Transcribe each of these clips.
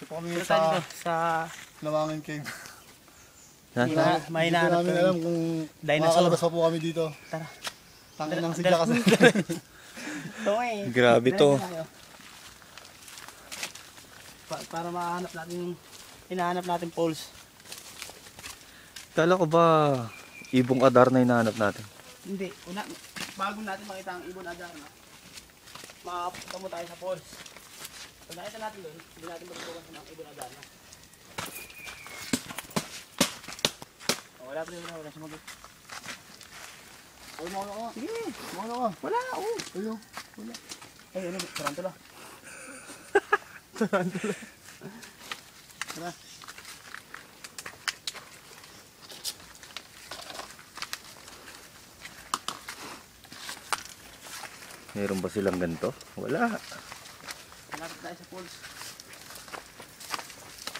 Ito po kami Dito sa dito, sa Lawangin Cave. Hindi na- may Hindi hinahanap namin kami. alam kung Dinosaur. makakalabas pa po kami dito. Tara. Tangin ng sigla kasi. Ito eh. Grabe to. Pa- para mahanap natin yung hinahanap natin poles. Kala ko ba ibong adar na hinahanap natin? Hindi, una, bago natin makita ang ibon adar na, makapunta mo tayo sa poles. Pag nakita natin doon, hindi natin matutukan sa mga ibon na. Oh, wala pa rin, wala, wala sumagot. Ay, mauna ka. Sige, Mauna ka. wala, oo. Ayun. Ay, ano, tarantula. Tara. Meron ba silang ganito? Wala. Malapit tayo sa poles.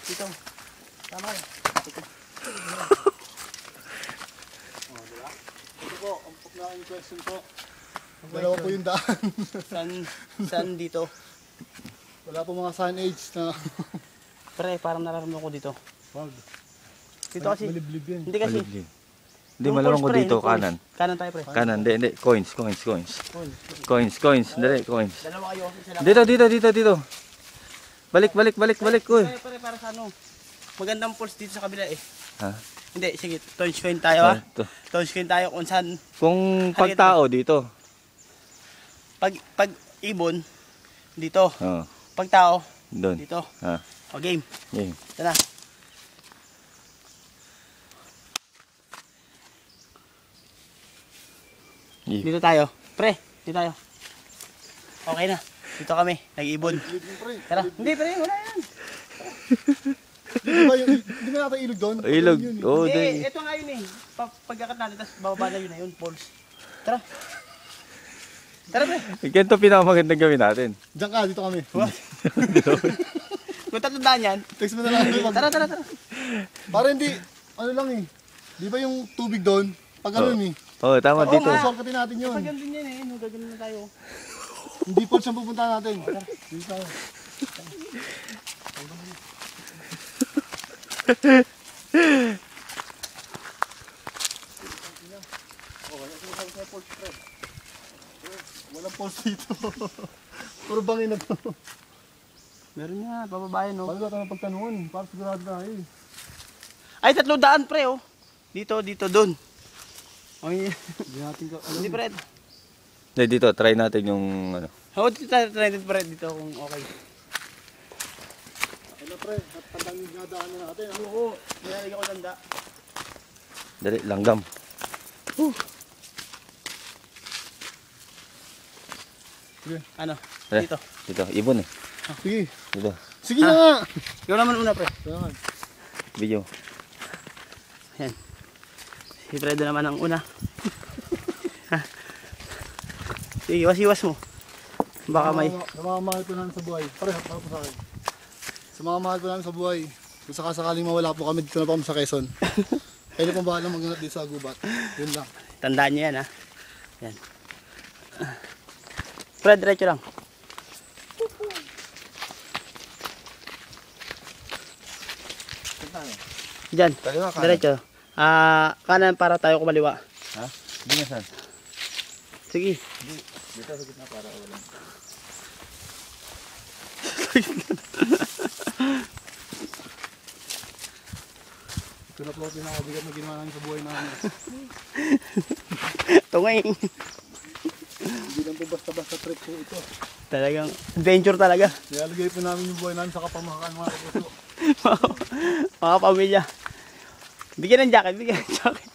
Dito. Tama yun. Dito. Oh, di ba? Ito po, ang pukla yung question po. Dalawa po yung daan. San, san dito? Wala po mga sign age na... Pre, parang nararamdaman ko dito. Wag. Dito kasi. Maliblib yan. Hindi kasi. Maliblim. Hindi, malamang ko dito, kanan. Kanan tayo, pre. Kanan, hindi, hindi. Coins, coins, coins. Coins, coins, dali, coins. Dalawa kayo. Dito, dito, dito, dito. Balik, balik, balik, balik, uy. Pre, pre, para sa ano. Magandang poles dito sa kabila eh. Ha? Hindi, sige. Touch screen tayo ah. Touch screen tayo kung saan. Kung pagtao dito. Pag, pag ibon, dito. Oh, Pag tao, doon. dito. Ha. O game. Yun. Ito na. Yun. Dito tayo. Pre, dito tayo. Okay na. Dito kami. Nag-ibon. Tara. Hindi, pre. Wala yan. Di ba yung... Di ba natin ilog doon? Ilog. Yun. Oh, Hindi, di. ito nga yun eh. Pa- pagkakat natin, tapos bababa na yun na yun, poles. Tara. Tara, pre. Ganito pinakamagandang gawin natin. Diyan ka, dito kami. Kung tatandaan yan, Text mo na lang. tara, tara, tara. Para hindi... Ano lang eh. Di ba yung tubig doon? Pag ano eh. Oh, tama Oo dito. nga. Sorkatin natin yun. Pag ganun yan eh, no, gagawin na tayo. Hindi po siyang pupunta natin. Dito tayo. Walang pulse dito. Puro bangin na to. Meron nga, bababayan no. Paano ba tayo pagtanungan? Para sigurado na eh. Ay, tatlo daan pre oh. Dito, dito, dun. Ay, Hindi natin ka... Alam hindi pre. Hindi, dito, try natin yung ano. Oo, dito tayo try dito pre, dito kung okay. Ano pre, at tandang yung dinadaan na natin. Ano? Oo, nilalagyan ko tanda. Dali, langgam. Ano? Eh. Dito. Dito, ibon eh. Sige. Dito, Sige na nga. Ikaw naman una pre. Video. Ayan. Si Fredo naman ang una. Sige, iwas-iwas mo. Baka may... Sa mga mahal ko namin sa buhay. Pare, para po sa akin. Sa mga mahal ko namin sa buhay. Kung sakasakaling mawala po kami, dito na po kami sa Quezon. Kayo na pong bahala maghanap dito sa gubat. Yun lang. Tandaan niyo yan ha. Yan. Fred, diretso lang. Diyan, diretso. Ah, kanan para tayo kumaliwa. Ha? Hindi na saan. Sige. Dito sa gitna para wala. Ito na po ang pinakabigat na ginawa namin sa buhay namin. Tungay. Hindi lang po basta-basta trip po ito. Talagang adventure talaga. Nilalagay po namin yung buhay namin sa kapamahakan mga kapuso. Mga pamilya. Bigyan ng jacket, bigyan ng jacket.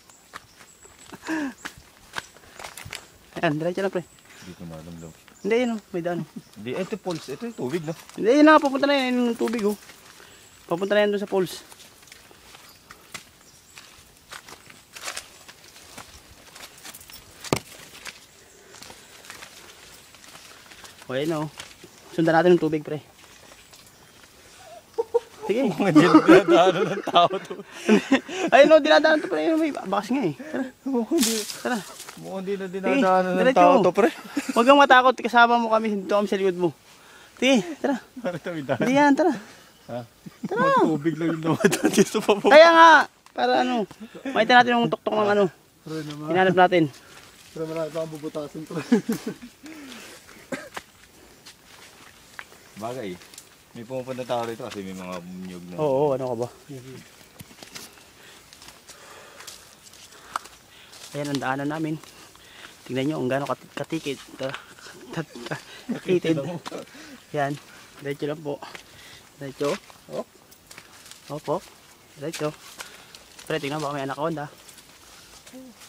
Ayan, diretso lang pre. Hindi ko na alam daw. Hindi, yun oh, may daan. Hindi, ito pulse. Ito yung tubig no? Hindi, yun na, papunta na yan yung tubig oh. Papunta na yan doon sa pools. O, ayun oh. Sundan natin yung tubig, pre. Sige. Mga dinadaanan ng tao to. Ayun oh, dinadaan to, pre. May bakas nga eh. Tara, Mukhang di, tara. mukhang di na dinadaanan ng tao to, pre. Huwag kang matakot, kasama mo kami, dito kami sa likod mo. Sige, tara. Para tawid Hindi yan, tara. Ha? Tubig lang yung naman dito pa po. Kaya nga, para ano, makita natin yung tuktok ng ano, Pre naman. hinanap natin. Pre marami pa akong bubutasin pre. Bagay. May pumupunta tao rito kasi may mga nyug na. Oo, ano ka ba? Ayan ang daanan namin. Tingnan nyo kung gaano kat- katikit. ka- kat- ka- Kakitid. Yan. Diretso lang po. Diretso. Oh. Opo. Diretso. Pre, tingnan baka may anaconda. Pre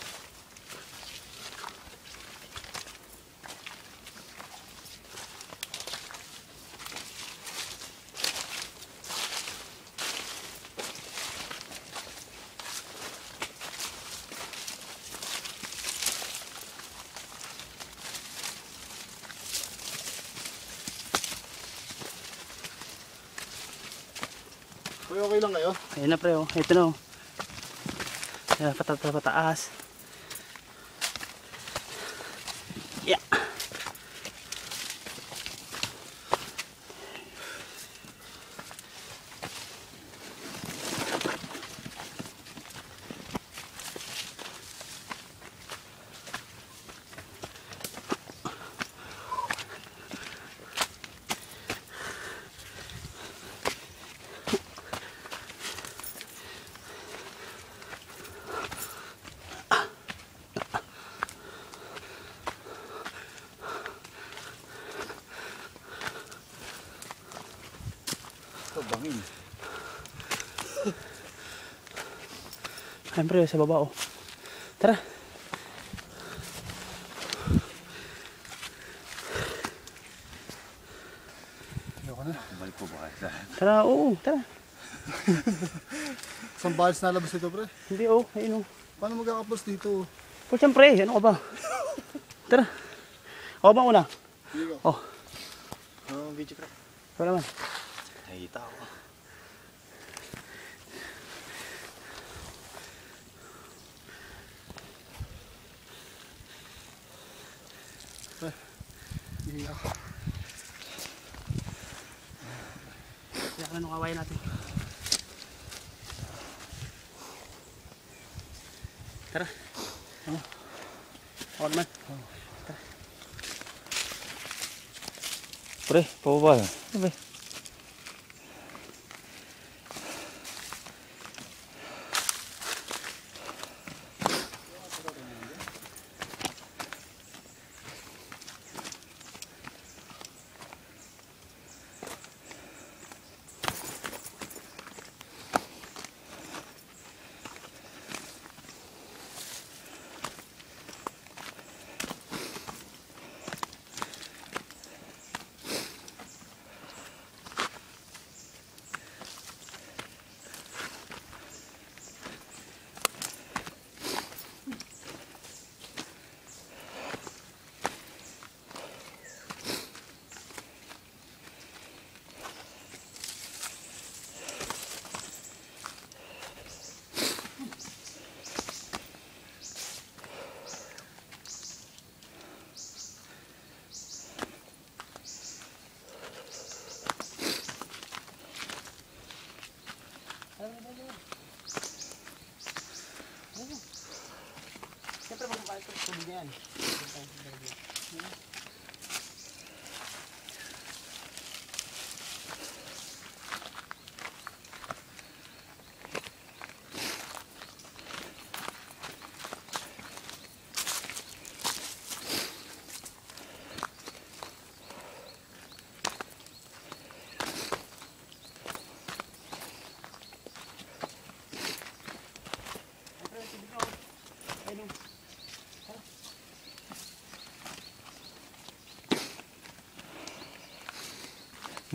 okay lang kayo? Ayan na pre, oh. Ito na, oh. Ayan, patata pataas. Yeah. Ito, bangin. Ayan pre, sa baba, oh. Tara. Ayoko na. Balik po ba kayo? Tara, oo, tara. Isang balis na labas ito pre. Hindi, oh. Ayun, oh. Paano magkakapos dito? Po, siyempre, ano ka ba? Tara. Ako ba una? Sige ka. Oh, Ano video ka? ikaw naman. Nakita ako. Sige ka. Kaya ano kawayan natin. Tara. Ano? Ako naman. Pre, pababa. Ano ba?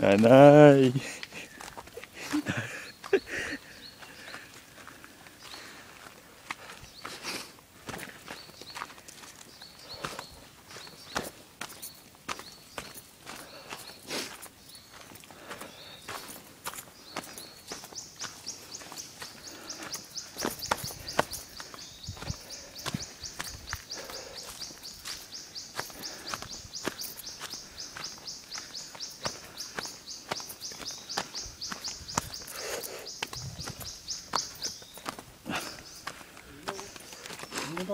Nanay.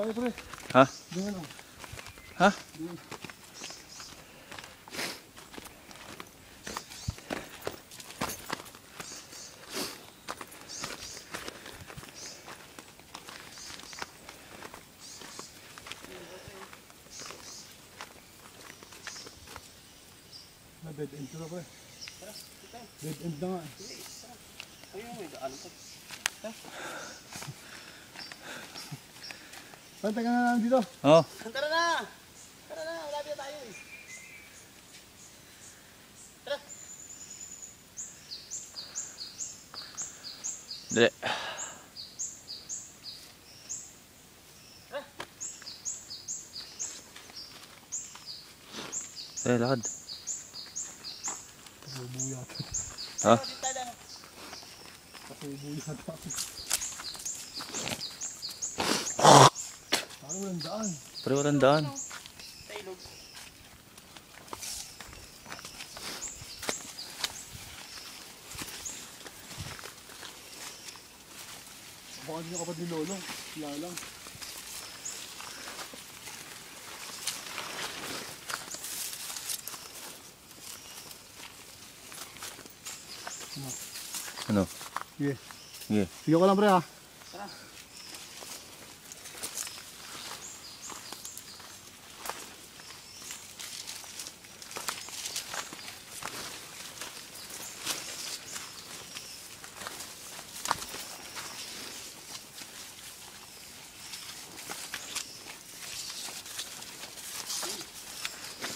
Tayo pre. Ha? Doon lang. Ha? Na dead end na pre. Dead end na nga. Saan taga na lang dito? Oh, Tara na! Tara na, malapit na tayo eh. dali. Eh, lakad. Kasubo yata. Ha? Dito tayo na. Kasubo yata. Parang walang daan. Pre, walang daan. Sa ilog. Baka din yung kapatid ni Lolo. Wala lang. Ano? Sige. Sige. Sige ko lang pre ha.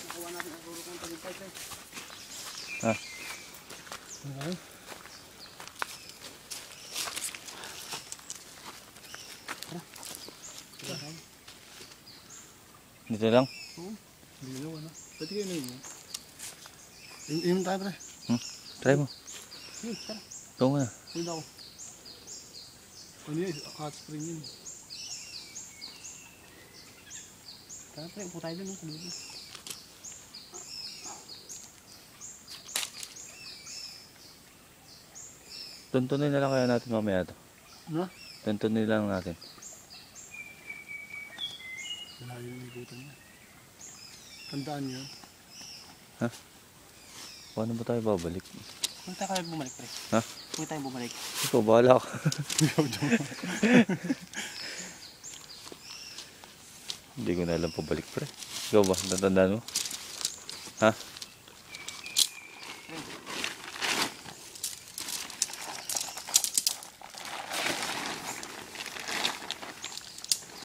Nakuha natin ang rurok ng tagumpay. pre. Okay. Dito lang. Hindi na wala. Pwede kayo na yun. In- Inom tayo pre. Try mo. Sige, tara. Ikaw nga. Hindi ako. Ano yun? Hot spring yun. Tara, pre. Upo tayo dun. no, sa dulo. Tuntunin na lang kaya natin mamaya to. Na? Tuntunin lang natin. Wala yung igutan niya. Tandaan niyo. Paano ba tayo babalik? Huwag tayo kayo bumalik, pre. Ha? Huwag tayo bumalik. Ikaw, bahala ka. Hindi ko na alam pabalik pre. Ikaw ba? Natandaan mo? Ha?